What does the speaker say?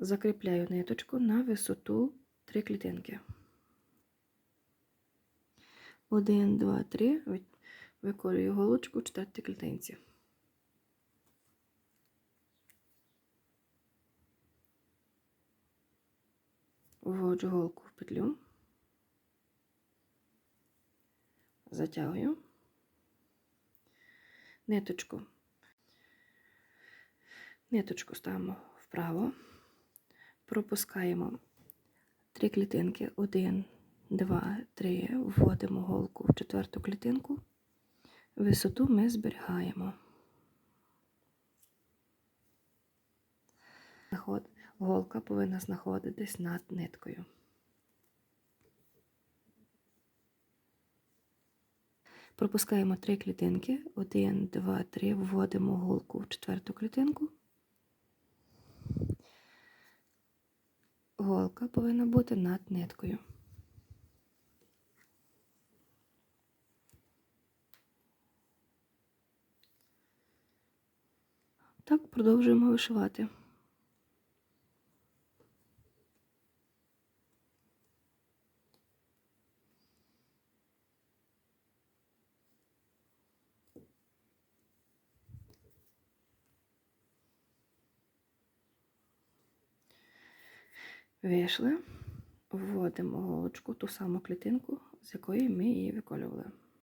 закріпляю ниточку на висоту 3 клітинки. 1, 2, 3, виколюю голочку в четвертій клітинці. Вводжу голку в петлю, затягую ниточку. Ниточку ставимо вправо, пропускаємо три клітинки, один, два, три, вводимо голку в четверту клітинку, висоту ми зберігаємо. Голка повинна знаходитись над ниткою. Пропускаємо три клітинки, один, два, три, вводимо голку в четверту клітинку. Голка повинна бути над ниткою. Так, продовжуємо вишивати. Вийшли, вводимо голочку, ту саму клітинку, з якої ми її виколювали.